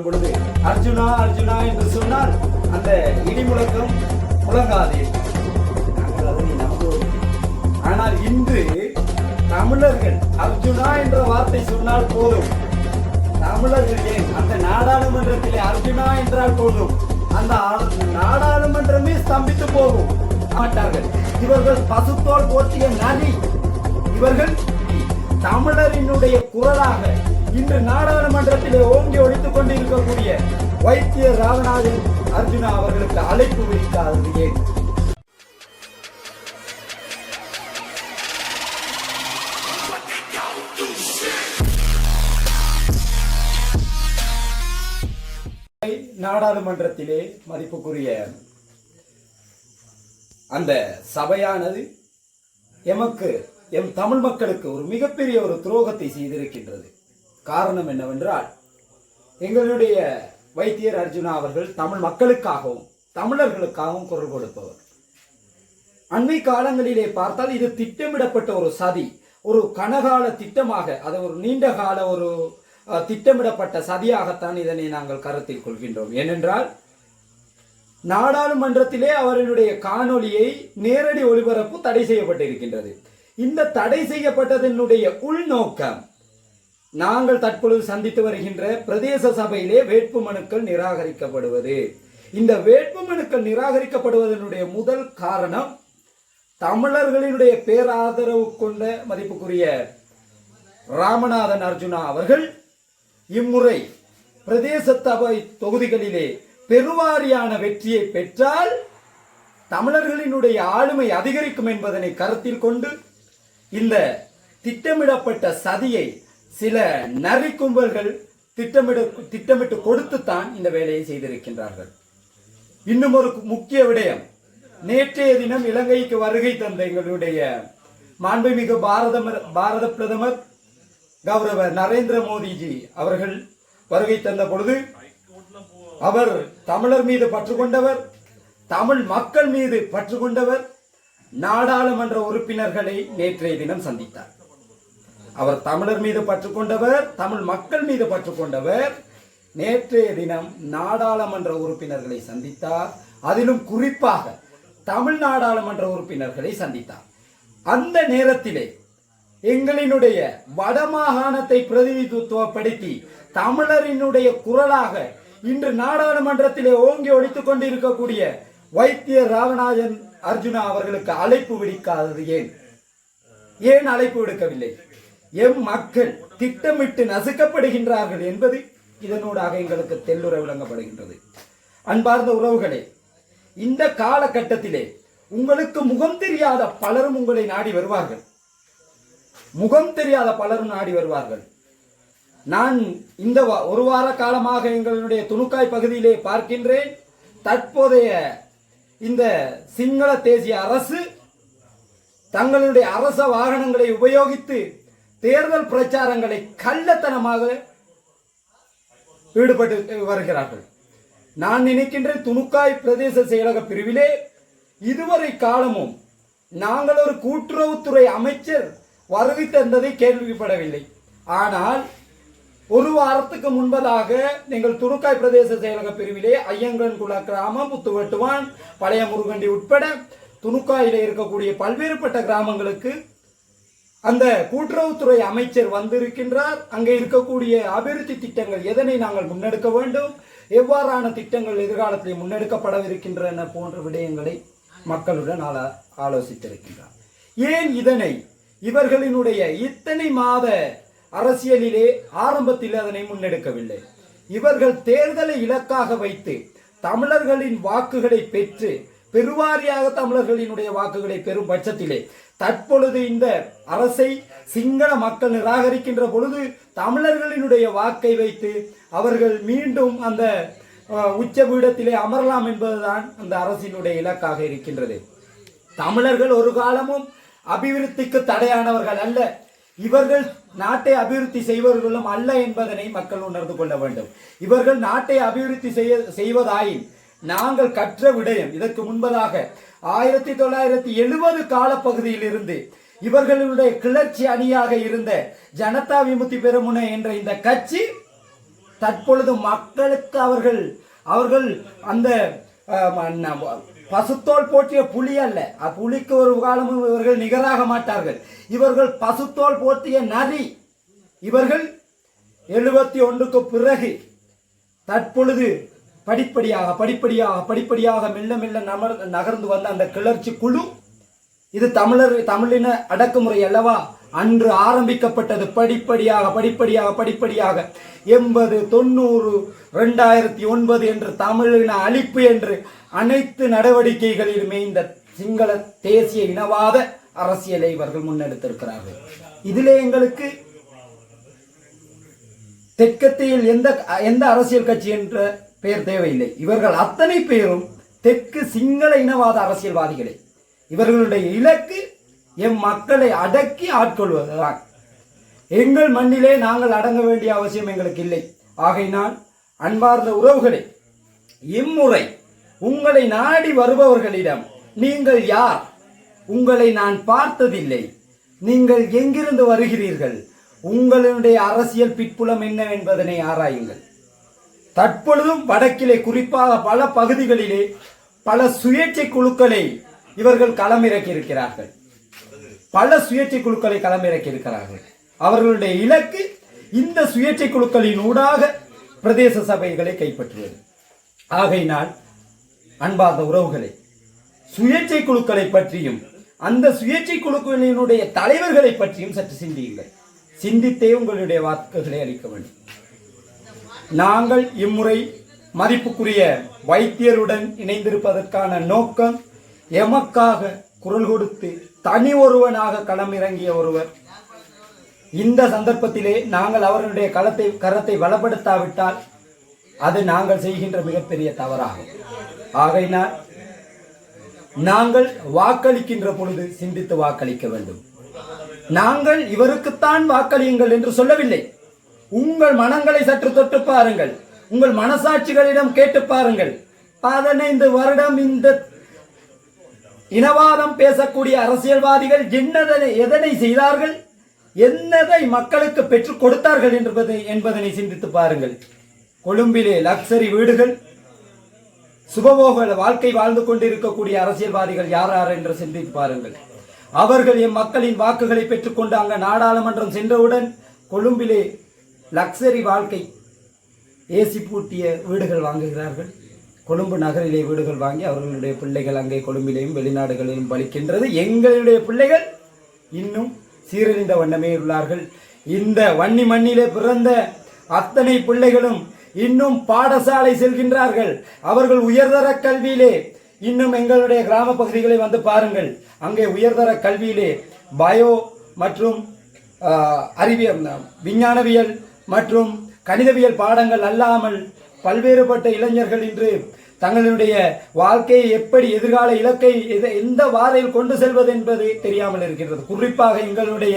பொழுது அர்ஜுனா அர்ஜுனா என்று சொன்னால் அந்த இடி முழக்கம் முழங்காது ஆனால் இன்று தமிழர்கள் அர்ஜுனா என்ற வார்த்தை சொன்னால் போதும். தமிழர்கள் ஏன் அந்த நாடாளுமன்றத்திலே அர்ஜுனா என்றால் போதும்? அந்த நாடாளுமன்றமே ஸ்தம்பித்து போகும். மாட்டார்கள். இவர்கள் பசுத்தோல் போற்றிய நதி. இவர்கள் தமிழரினுடைய குரலாக இன்று நாடாளுமன்றத்திலே ஓங்கி ஒழித்துக் கொண்டிருக்கக்கூடிய வைத்திய ராமநாதன் அர்ஜுனா அவர்களுக்கு அழைப்பு விடுக்காதது ஏன்? நாடாளுமன்றத்திலே மதிப்புக்குரிய அந்த சபையானது எமக்கு எம் தமிழ் மக்களுக்கு ஒரு மிகப்பெரிய ஒரு துரோகத்தை செய்திருக்கின்றது. காரணம் என்னவென்றால் எங்களுடைய வைத்தியர் அர்ஜுனா அவர்கள் தமிழ் மக்களுக்காகவும் தமிழர்களுக்காகவும் குரல் கொடுப்பவர். அண்மை காலங்களிலே பார்த்தால் இது திட்டமிடப்பட்ட ஒரு சதி ஒரு கனகால திட்டமாக அது ஒரு நீண்ட கால ஒரு அஹ், திட்டமிடப்பட்ட சதியாகத்தான் இதனை நாங்கள் கருத்தில் கொள்கின்றோம். ஏனென்றால் நாடாளுமன்றத்திலே அவர்களுடைய காணொளியை நேரடி ஒளிபரப்பு தடை செய்யப்பட்டிருக்கின்றது. இந்த தடை செய்யப்பட்டதனுடைய உள்நோக்கம் நாங்கள் தற்பொழுது சந்தித்து வருகின்ற பிரதேச சபையிலே வேட்பு மனுக்கள் நிராகரிக்கப்படுவது. இந்த வேட்பு மனுக்கள் நிராகரிக்கப்படுவதனுடைய முதல் காரணம் தமிழர்களினுடைய பேராதரவு கொண்ட மதிப்புக்குரிய ராமநாதன் அர்ஜுனா அவர்கள் இம்முறை பிரதேச சபை தொகுதிகளிலே பெருவாரியான வெற்றியை பெற்றால் தமிழர்களினுடைய ஆளுமை அதிகரிக்கும் என்பதனை கருத்தில் கொண்டு இந்த திட்டமிடப்பட்ட சதியை சில நரி கும்பல்கள் திட்டமிட திட்டமிட்டு கொடுத்துத்தான் இந்த வேலையை செய்திருக்கின்றார்கள். இன்னும் ஒரு முக்கிய விடயம். நேற்றைய தினம் இலங்கைக்கு வருகை தந்த எங்களுடைய மாண்புமிகு பாரத பாரத பிரதமர் கௌரவ நரேந்திர மோடிஜி அவர்கள் வருகை தந்த பொழுது அவர் தமிழர் மீது பற்று கொண்டவர் தமிழ் மக்கள் மீது பற்று கொண்டவர் நாடாளுமன்ற உறுப்பினர்களை நேற்றைய தினம் சந்தித்தார். அவர் தமிழர் மீது பற்று கொண்டவர் தமிழ் மக்கள் மீது பற்று கொண்டவர் நேற்றைய தினம் நாடாளுமன்ற உறுப்பினர்களை சந்தித்தார். அதிலும் குறிப்பாக தமிழ் நாடாளுமன்ற உறுப்பினர்களை சந்தித்தார். அந்த நேரத்திலே எங்களினுடைய வடமாகாணத்தை பிரதிநிதித்துவப்படுத்தி தமிழரினுடைய குரலாக இன்று நாடாளுமன்றத்திலே ஓங்கி ஒழித்துக் கொண்டிருக்கக்கூடிய வைத்திய ராமநாதன் அர்ஜுனா அவர்களுக்கு அழைப்பு விடுக்காதது ஏன்? ஏன் அழைப்பு விடுக்கவில்லை? எம் மக்கள் திட்டமிட்டு நசுக்கப்படுகின்றார்கள் என்பது இதனூடாக எங்களுக்கு தெல்லுற விளங்கப்படுகின்றது. அன்பார்ந்த உறவுகளே இந்த காலகட்டத்திலே உங்களுக்கு முகம் தெரியாத பலரும் உங்களை நாடி வருவார்கள். முகம் தெரியாத பலரும் நாடி வருவார்கள். நான் இந்த வா- ஒரு வார காலமாக எங்களுடைய துணுக்காய் பகுதியிலே பார்க்கின்றேன். தற்போதைய இந்த சிங்கள தேசிய அரசு தங்களுடைய அரச வாகனங்களை உபயோகித்து தேர்தல் பிரச்சாரங்களை கள்ளத்தனமாக ஈடுபட்டு வருகிறார்கள். நான் நினைக்கின்றேன் துணுக்காய் பிரதேச செயலக பிரிவிலே இதுவரை காலமும் நாங்கள் ஒரு கூட்டுறவுத்துறை அமைச்சர் வருகை தந்ததை கேள்விப்படவில்லை. ஆனால் ஒரு வாரத்துக்கு முன்பதாக நீங்கள் துணுக்காய் பிரதேச செயலக பிரிவிலே ஐயங்கன்குள கிராமம் புத்துவட்டுவான் பழைய முருகண்டி உட்பட துணுக்காயிலே இருக்கக்கூடிய பல்வேறுபட்ட கிராமங்களுக்கு அந்த கூட்டுறவுத்துறை அமைச்சர் வந்திருக்கின்றார். அங்கே இருக்கக்கூடிய அபிவிருத்தி திட்டங்கள் எதனை நாங்கள் முன்னெடுக்க வேண்டும்? எவ்வாறான திட்டங்கள் எதிர்காலத்தில் முன்னெடுக்கப்படவிருக்கின்றன போன்ற விடயங்களை மக்களுடன் ஆலோ ஆலோசித்திருக்கின்றார். ஏன் இதனை? இவர்களினுடைய இத்தனை மாத அரசியலிலே ஆரம்பத்தில் அதனை முன்னெடுக்கவில்லை. இவர்கள் தேர்தலை இலக்காக வைத்து தமிழர்களின் வாக்குகளை பெற்று பெருவாரியாக தமிழர்களினுடைய வாக்குகளை பெறும் பட்சத்திலே தற்பொழுது இந்த அரசை சிங்கள மக்கள் நிராகரிக்கின்ற பொழுது தமிழர்களினுடைய வாக்கை வைத்து அவர்கள் மீண்டும் அந்த உச்ச பீடத்திலே அமரலாம் என்பதுதான் அந்த அரசினுடைய இலக்காக இருக்கின்றது. தமிழர்கள் ஒரு காலமும் அபிவிருத்திக்கு தடையானவர்கள் அல்ல. இவர்கள் நாட்டை அபிவிருத்தி செய்வர்களும் அல்ல என்பதனை மக்கள் உணர்ந்து கொள்ள வேண்டும். இவர்கள் நாட்டை அபிவிருத்தி செய்ய செய்வதாயின் நாங்கள் கற்ற விடயம் இதற்கு முன்பதாக ஆயிரத்தி தொள்ளாயிரத்தி எழுபது காலப்பகுதியில் இருந்து இவர்களுடைய கிளர்ச்சி அணியாக இருந்த ஜனதா விமுக்தி பெருமுனை என்ற இந்த கட்சி தற்பொழுது மக்களுக்கு அவர்கள் அவர்கள் அந்த பசுத்தோல் போற்றிய புலி அல்ல. புலிக்கு ஒரு காலமும் இவர்கள் நிகராக மாட்டார்கள். இவர்கள் பசுத்தோல் போற்றிய நரி இவர்கள் எழுபத்தி ஒன்றுக்கு பிறகு தற்பொழுது படிப்படியாக படிப்படியாக படிப்படியாக மெல்ல மெல்ல நமர் நகர்ந்து வந்த அந்த கிளர்ச்சி குழு இது தமிழர் தமிழின அடக்குமுறை அல்லவா? அன்று ஆரம்பிக்கப்பட்டது படிப்படியாக படிப்படியாக படிப்படியாக எண்பது தொண்ணூறு ரெண்டாயிரத்தி ஒன்பது என்று தமிழின அழிப்பு என்று அனைத்து நடவடிக்கைகளிலுமே இந்த சிங்கள தேசிய இனவாத அரசியலை இவர்கள் முன்னெடுத்திருக்கிறார்கள். இதிலே எங்களுக்கு தெற்கத்தியில் எந்த எந்த அரசியல் கட்சி என்ற பெயர் தேவையில்லை. இவர்கள் அத்தனை பேரும் தெற்கு சிங்கள இனவாத அரசியல்வாதிகளே. இவர்களுடைய இலக்கு எம் மக்களை அடக்கி ஆட்கொள்வதுதான். எங்கள் மண்ணிலே நாங்கள் அடங்க வேண்டிய அவசியம் எங்களுக்கு இல்லை. ஆகையினால் அன்பார்ந்த உறவுகளே இம்முறை உங்களை நாடி வருபவர்களிடம் நீங்கள் யார்? உங்களை நான் பார்த்ததில்லை. நீங்கள் எங்கிருந்து வருகிறீர்கள்? உங்களுடைய அரசியல் பிற்புலம் என்ன என்பதனை ஆராயுங்கள். தற்பொழுதும் வடக்கிலே குறிப்பாக பல பகுதிகளிலே பல சுயேட்சை குழுக்களை இவர்கள் களமிறக்கி இருக்கிறார்கள் பல சுயேட்சை குழுக்களை களமிறக்கி இருக்கிறார்கள் அவர்களுடைய இலக்கு இந்த சுயேட்சை குழுக்களின் ஊடாக பிரதேச சபைகளை கைப்பற்றுவது. ஆகையினால் அன்பார்ந்த உறவுகளை சுயேட்சை குழுக்களை பற்றியும் அந்த சுயேட்சை குழுக்களினுடைய தலைவர்களை பற்றியும் சற்று சிந்தியுங்கள். சிந்தித்தே உங்களுடைய வாக்குகளை அளிக்க வேண்டும். நாங்கள் இம்முறை மதிப்புக்குரிய வைத்தியருடன் இணைந்திருப்பதற்கான நோக்கம் எமக்காக குரல் கொடுத்து தனி ஒருவனாக களமிறங்கிய ஒருவர். இந்த சந்தர்ப்பத்திலே நாங்கள் அவர்களுடைய களத்தை கரத்தை வளப்படுத்தாவிட்டால் அது நாங்கள் செய்கின்ற மிகப்பெரிய தவறாகும். ஆகையினால் நாங்கள் வாக்களிக்கின்ற பொழுது சிந்தித்து வாக்களிக்க வேண்டும். நாங்கள் இவருக்குத்தான் வாக்களியுங்கள் என்று சொல்லவில்லை. உங்கள் மனங்களை சற்று தொட்டு பாருங்கள். உங்கள் மனசாட்சிகளிடம் கேட்டு பாருங்கள். பதினைந்து வருடம் இந்த இனவாதம் பேசக்கூடிய அரசியல்வாதிகள் என்னதனை எதனை செய்தார்கள்? என்னதை மக்களுக்கு பெற்றுக் கொடுத்தார்கள் என்பதை என்பதனை சிந்தித்து பாருங்கள். கொழும்பிலே லக்ஸரி வீடுகள் சுபபோக வாழ்க்கை வாழ்ந்து கொண்டிருக்கக்கூடிய அரசியல்வாதிகள் யார் யார் என்று சிந்தித்து பாருங்கள். அவர்கள் எம் மக்களின் வாக்குகளை பெற்றுக்கொண்டு அங்க நாடாளுமன்றம் சென்றவுடன் கொழும்பிலே லக்ஸரி வாழ்க்கை. ஏசி பூட்டிய வீடுகள் வாங்குகிறார்கள். கொழும்பு நகரிலே வீடுகள் வாங்கி அவர்களுடைய பிள்ளைகள் அங்கே கொழும்பிலேயும் வெளிநாடுகளிலும் பலிக்கின்றது. எங்களுடைய பிள்ளைகள் இன்னும் சீரழிந்த வண்ணமே உள்ளார்கள். இந்த வன்னி மண்ணிலே பிறந்த அத்தனை பிள்ளைகளும் இன்னும் பாடசாலை செல்கின்றார்கள். அவர்கள் உயர்தர கல்வியிலே இன்னும் எங்களுடைய கிராம பகுதிகளை வந்து பாருங்கள். அங்கே உயர்தர கல்வியிலே பயோ மற்றும் அறிவியல் விஞ்ஞானவியல் மற்றும் கணிதவியல் பாடங்கள் அல்லாமல் பல்வேறுபட்ட இளைஞர்கள் இன்று தங்களுடைய வாழ்க்கையை எப்படி எதிர்கால இலக்கை எந்த வாதையில் கொண்டு செல்வது என்பது தெரியாமல் இருக்கின்றது குறிப்பாக எங்களுடைய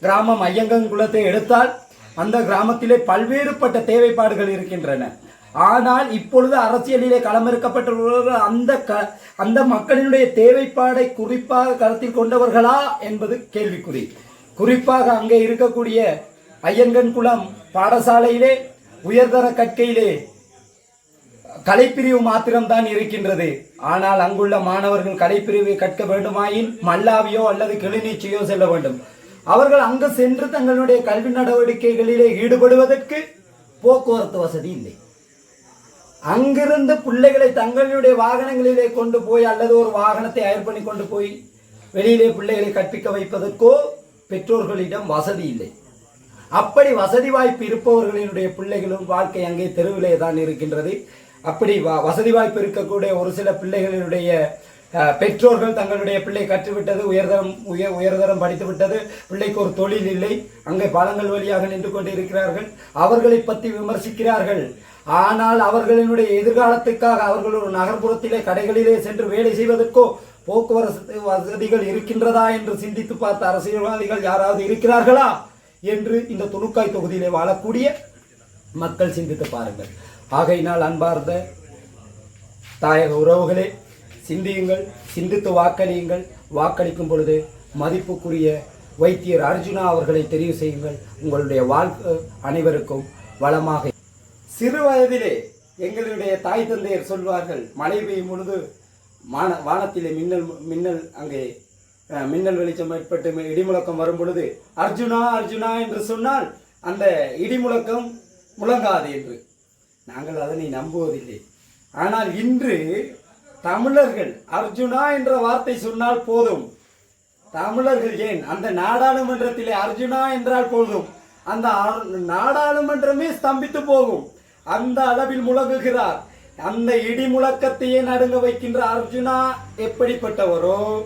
கிராமம் ஐயங்கங்குளத்தை எடுத்தால் அந்த கிராமத்திலே பல்வேறுபட்ட தேவைப்பாடுகள் இருக்கின்றன. ஆனால் இப்பொழுது அரசியலிலே களமிறக்கப்பட்டுள்ளவர்கள் அந்த க அந்த மக்களினுடைய தேவைப்பாடை குறிப்பாக கருத்தில் கொண்டவர்களா என்பது கேள்விக்குறி. குறிப்பாக அங்கே இருக்கக்கூடிய ஐயங்கன் குளம் பாடசாலையிலே உயர்தர கற்கையிலே கலைப்பிரிவு மாத்திரம்தான் இருக்கின்றது. ஆனால் அங்குள்ள மாணவர்கள் கலைப்பிரிவை கற்க வேண்டுமாயின் மல்லாவியோ அல்லது கிளிநீச்சியோ செல்ல வேண்டும். அவர்கள் அங்கு சென்று தங்களுடைய கல்வி நடவடிக்கைகளிலே ஈடுபடுவதற்கு போக்குவரத்து வசதி இல்லை. அங்கிருந்து பிள்ளைகளை தங்களுடைய வாகனங்களிலே கொண்டு போய் அல்லது ஒரு வாகனத்தை அயர் பண்ணி கொண்டு போய் வெளியிலே பிள்ளைகளை கற்பிக்க வைப்பதற்கோ பெற்றோர்களிடம் வசதி இல்லை. அப்படி வசதி வாய்ப்பு இருப்பவர்களினுடைய பிள்ளைகளும் வாழ்க்கை அங்கே தெருவிலே தான் இருக்கின்றது. அப்படி வ- வசதி வாய்ப்பு இருக்கக்கூடிய ஒரு சில பிள்ளைகளினுடைய பெற்றோர்கள் தங்களுடைய பிள்ளை கற்றுவிட்டது உயர்தரம் உயர் உயர்தரம் படித்து விட்டது பிள்ளைக்கு ஒரு தொழில் இல்லை அங்கே பாலங்கள் வழியாக நின்று கொண்டு இருக்கிறார்கள் அவர்களை பற்றி விமர்சிக்கிறார்கள். ஆனால் அவர்களினுடைய எதிர்காலத்துக்காக அவர்கள் ஒரு நகர்ப்புறத்திலே கடைகளிலே சென்று வேலை செய்வதற்கோ போக்குவரத்து வசதிகள் இருக்கின்றதா என்று சிந்தித்து பார்த்த அரசியல்வாதிகள் யாராவது இருக்கிறார்களா? என்று இந்த துணுக்காய் தொகுதியிலே வாழக்கூடிய மக்கள் சிந்தித்து பாருங்கள். ஆகையினால் அன்பார்ந்த தாயக உறவுகளே சிந்தியுங்கள் சிந்தித்து வாக்களியுங்கள். வாக்களிக்கும் பொழுது மதிப்புக்குரிய வைத்தியர் அர்ஜுனா அவர்களை தெரிவு செய்யுங்கள். உங்களுடைய வாழ்க்கை அனைவருக்கும் வளமாக சிறு வயதிலே எங்களுடைய தாய் தந்தையர் சொல்வார்கள் மழை பெய்யும் பொழுது வான வானத்திலே மின்னல் மின்னல் அங்கே மின்னல் வெளிச்சம் ஏற்பட்டு இடி இடிமுழக்கம் வரும் பொழுது அர்ஜுனா அர்ஜுனா என்று சொன்னால் அந்த இடிமுழக்கம் முழங்காது என்று. நாங்கள் அதனை நம்புவதில்லை. ஆனால் இன்று தமிழர்கள் அர்ஜுனா என்ற வார்த்தை சொன்னால் போதும். தமிழர்கள் ஏன்? அந்த நாடாளுமன்றத்திலே அர்ஜுனா என்றால் போதும். அந்த நாடாளுமன்றமே ஸ்தம்பித்து போகும். அந்த அளவில் முழங்குகிறார். அந்த இடி முழக்கத்தையே நடுங்க வைக்கின்ற அர்ஜுனா எப்படிப்பட்டவரோ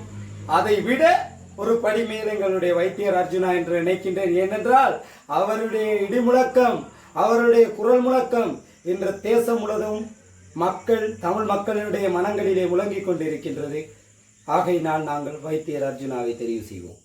அதை விட ஒரு படி மேல் எங்களுடைய வைத்தியர் அர்ஜுனா என்று நினைக்கின்றேன். ஏனென்றால் அவருடைய இடி முழக்கம் அவருடைய குரல் முழக்கம் இன்று தேசம் முழுவதும் மக்கள் தமிழ் மக்களுடைய மனங்களிலே முழங்கிக் கொண்டிருக்கின்றது. ஆகையினால் நாங்கள் வைத்தியர் அர்ஜுனாவை தெரிவு செய்வோம்.